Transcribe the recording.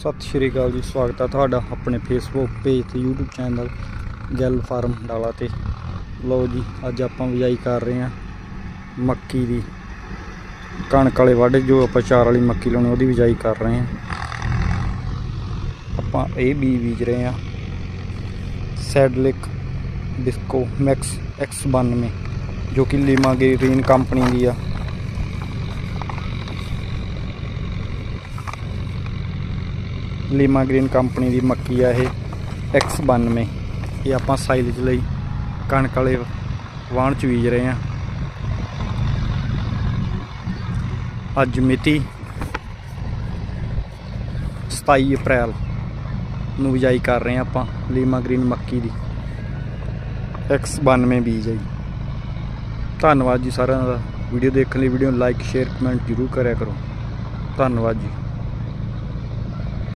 ਸਤਿ ਸ਼੍ਰੀ ਅਕਾਲ ਜੀ, ਸਵਾਗਤ ਹੈ ਤੁਹਾਡਾ ਆਪਣੇ ਫੇਸਬੁੱਕ ਪੇਜ ਤੇ YouTube channel Gill farm Dala ਤੇ। ਲਓ ਜੀ, ਅੱਜ ਆਪਾਂ ਬਿਜਾਈ ਕਰ ਰਹੇ ਹਾਂ ਮੱਕੀ ਦੀ ਕਣਕ ਵਾਲੇ ਵਾਢੇ, ਜੋ ਆਪਾਂ ਚਾਰ ਵਾਲੀ ਮੱਕੀ ਲਾਉਣੀ ਉਹਦੀ ਬਿਜਾਈ ਕਰ ਰਹੇ ਹਾਂ। ਆਪਾਂ ਇਹ ਬੀ ਬੀਜ ਰਹੇ ਹਾਂ ਸੈਡਲਿਕ ਡਿਸਕੋ ਮੈਕਸ X92 ਜੋ ਕਿ ਲੀਮਾ ਗ੍ਰੀਨ ਕੰਪਨੀ ਦੀ ਆ। ਲੀਮਾ ਗ੍ਰੀਨ ਕੰਪਨੀ ਦੀ ਮੱਕੀ ਆ ਇਹ X92 ਇਹ ਆਪਾਂ ਸਾਈਲੇਜ ਲਈ ਕਣਕ ਵਾਲੇ ਵਾਹਣ ਚ ਬੀਜ ਰਹੇ ਆ ਅੱਜ ਮਿਤੀ 27 ਅਪ੍ਰੈਲ ਨੂੰ ਬਿਜਾਈ ਕਰ ਰਹੇ ਆ ਆਪਾਂ ਲੀਮਾ ਗ੍ਰੀਨ ਮੱਕੀ ਦੀ। X92 ਬੀਜ ਹੈ ਜੀ। ਧੰਨਵਾਦ ਜੀ ਸਾਰਿਆਂ ਦਾ। ਵੀਡੀਓ ਦੇਖਣ ਲਈ ਵੀਡੀਓ ਨੂੰ ਲਾਈਕ ਸ਼ੇਅਰ ਕਮੈਂਟ ਜ਼ਰੂਰ ਕਰਿਆ ਕਰੋ। ਧੰਨਵਾਦ ਜੀ।